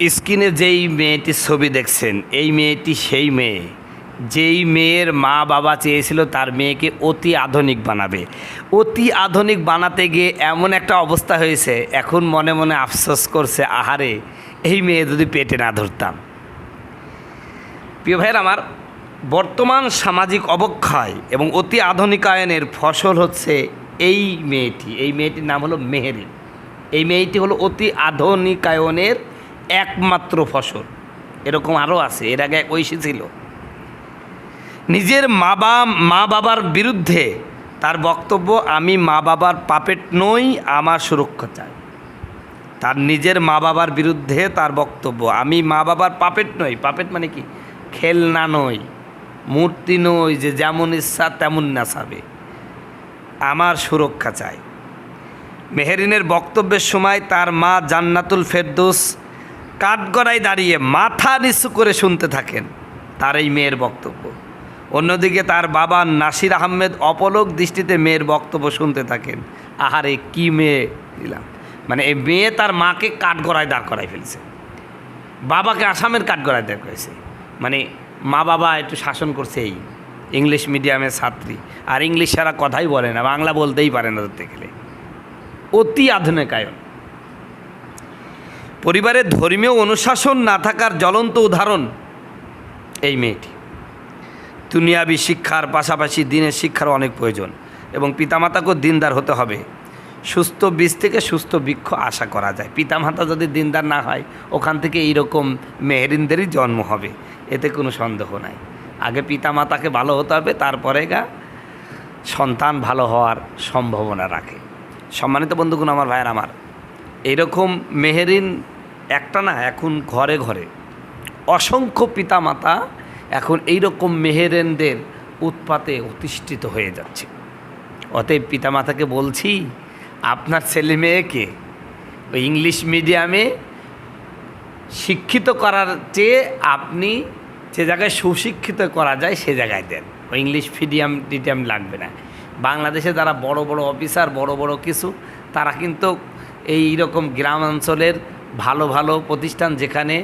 স্ক্রিনে যেই মেয়েটির ছবি দেখছেন, এই মেয়েটি সেই মেয়ে। যেই মেয়ের মা বাবা চেয়েছিল তার মেয়েকে অতি আধুনিক বানাবে। অতি আধুনিক বানাতে গিয়ে এমন একটা অবস্থা হয়েছে, এখন মনে মনে আফসোস করছে, আহারে, এই মেয়ে যদি পেটে না ধরতাম। প্রিয় ভাইয়ের আমার, বর্তমান সামাজিক অবক্ষয় এবং অতি আধুনিকায়নের ফসল হচ্ছে এই মেয়েটি। এই মেয়েটির নাম হলো মেহেরিন এই মেয়েটি হলো অতি আধুনিকায়নের একমাত্র ফসল। এরকম আরও আছে, এর আগে ঐশী ছিল। নিজের মা বা, মা বাবার বিরুদ্ধে তার বক্তব্য, আমি মা বাবার পাপেট নই, আমার সুরক্ষা চাই। তার নিজের মা বাবার বিরুদ্ধে তার বক্তব্য, আমি মা বাবার পাপেট নই। পাপেট মানে কি? খেলনা নই, মূর্তি নই, যে যেমন ইচ্ছা তেমন নাচাবে। আমার সুরক্ষা চাই। মেহেরিনের বক্তব্যের সময় তার মা জান্নাতুল ফেরদৌস কাঠগড়ায় দাঁড়িয়ে মাথা নিচু করে শুনতে থাকেন তার এই মেয়ের বক্তব্য। অন্যদিকে তার বাবা নাসির আহমেদ অপলক দৃষ্টিতে মেয়ের বক্তব্য শুনতে থাকেন। আহারে, কি মেয়ে দিলাম। মানে এই মেয়ে তার মাকে কাঠগড়ায় দাঁড় করাই ফেলছে। বাবাকে আসামের কাঠগড়ায় দাঁড় করেছে মানে মা বাবা একটু শাসন করছে এই ইংলিশ মিডিয়ামের ছাত্রী। আর ইংলিশ ছাড়া কথাই বলে না, বাংলা বলতেই পারে না ধরতে গেলে অতি আধুনিকায়ন। পরিবারের ধর্মীয় অনুশাসন না থাকার জ্বলন্ত উদাহরণ এই মেয়েটি। দুনিয়াবি শিক্ষার পাশাপাশি দিনের শিক্ষার অনেক প্রয়োজন এবং পিতামাতাকেও দিনদার হতে হবে। সুস্থ বীজ থেকে সুস্থ বৃক্ষ আশা করা যায়। পিতামাতা যদি দিনদার না হয়, ওখান থেকে এইরকম মেহেরিনদেরই জন্ম হবে। এতে কোনো সন্দেহ নাই। আগে পিতামাতাকে ভালো হতে হবে, তারপরে গা সন্তান ভালো হওয়ার সম্ভাবনা রাখে। সম্মানিত বন্ধুগুণ, আমার ভাইয়ের আমার, এইরকম মেহেরিন একটা না এখন ঘরে ঘরে। অসংখ্য পিতামাতা এখন এইরকম মেহেরেনদের উৎপাতে অতিষ্ঠিত হয়ে যাচ্ছে। অতএব পিতামাতাকে বলছি, আপনার ছেলে মেয়েকে ওই ইংলিশ মিডিয়ামে শিক্ষিত করার চেয়ে আপনি যে জায়গায় সুশিক্ষিত করা যায় সে জায়গায় দেন। ওই ইংলিশ মিডিয়াম টিডিয়াম লাগবে না। বাংলাদেশে যারা বড় বড় অফিসার, বড় বড় কিছু, তারা কিন্তু এই রকম গ্রাম অঞ্চলের ভালো ভালো প্রতিষ্ঠান যেখানে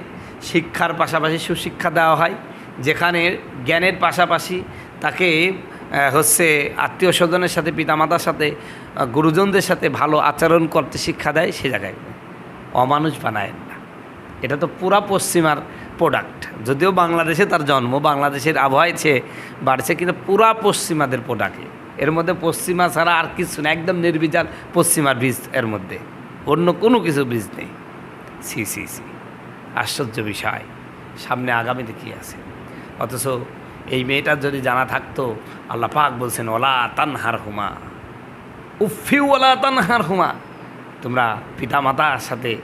শিক্ষার পাশাপাশি সুশিক্ষা দেওয়া হয়, যেখানে জ্ঞানের পাশাপাশি তাকে হচ্ছে আত্মীয় স্বজনের সাথে, পিতামাতার সাথে গুরুজনদের সাথে ভালো আচরণ করতে শিক্ষা দেয়, সে জায়গায় অমানুষ বানায় না। এটা তো পুরা পশ্চিমার প্রোডাক্ট যদিও বাংলাদেশে তার জন্ম, বাংলাদেশের আবহাওয়ায় ছে বাড়ছে, কিন্তু পুরা পশ্চিমাদের প্রোডাক্টে এর মধ্যে পশ্চিমা ছাড়া আর কিছু না, একদম নির্বিচার পশ্চিমার বীজ এর মধ্যে। অন্য কোনো কিছু বীজ নেই। সি সি সি। আশ্চর্য বিষয়। সামনে আগামীতে কী আছে? অথচ এই মেয়েটার যদি জানা থাকতো, আল্লাহ পাক বলছেন, ওলা তানহার হুমা। উফি ওলা তানহার হুমা। তোমরা পিতামাতার সাথে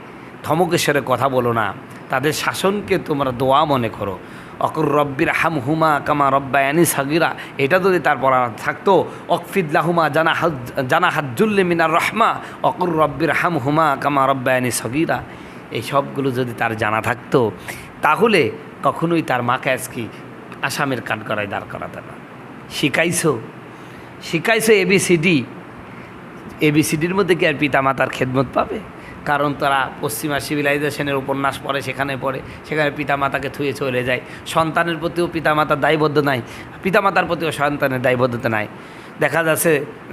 ধমকেশ্বরে কথা বলো না। তাদের শাসনকে তোমরা দোয়া মনে করো। অকর রব্বির হাম হুমা কামা রব্বায়ানি সাগিরা। এটা যদি তার পড়া থাকতো অকফিদ্লাহুমা জানা হাজ জানা হাজ্জুল্লি মিনার রহমা। অকর রব্বির হাম হুমা কামা রব্বায়ানি সগিরা। এই সবগুলো যদি তার জানা থাকতো, তাহলে কখনোই তার মাকে আজকে আসামের কাঠগড়ায় দাঁড় করাতে না। শিখাইছো? শিখাইছো এবিসিডি এবিসিডির মধ্যে কি আর পিতামাতার খেদমত পাবে? কারণ তারা পশ্চিমা সিভিলাইজেশনের উপন্যাস পড়ে, সেখানে পড়ে, সেখানে পিতামাতাকে থুয়ে চলে যায়। সন্তানের প্রতিও পিতামাতার দায়বদ্ধ নাই। পিতামাতার প্রতিও সন্তানের দায়বদ্ধতা নাই। দেখা যাচ্ছে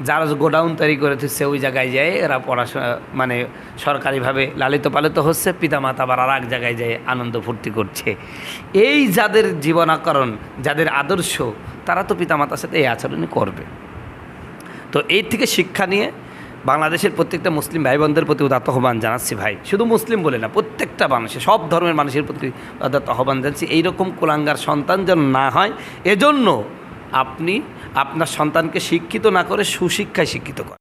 যারা গোডাউন তৈরি করে দিচ্ছে, ওই জায়গায় যায় এরা পড়াশোনা মানে সরকারিভাবে লালিত পালিত হচ্ছে, পিতামাতা আবার আর এক জায়গায় যায় আনন্দ ফুর্তি করছে। এই যাদের জীবনাকরণ, যাদের আদর্শ, তারা তো পিতামাতার সাথে এই আচরণই করবে। তো এই থেকে শিক্ষা নিয়ে বাংলাদেশের প্রত্যেকটা মুসলিম ভাই বোনদের প্রতি উদাত্ত আহ্বান জানাচ্ছি ভাই। শুধু মুসলিম বলে না, প্রত্যেকটা মানুষের সব ধর্মের মানুষের প্রতি উদাত্ত আহ্বান জানাচ্ছি। এইরকম কুলাঙ্গার সন্তান যেন না হয়, এজন্য আপনি আপনার সন্তানকে শিক্ষিত না করে সুশিক্ষায় শিক্ষিত করেন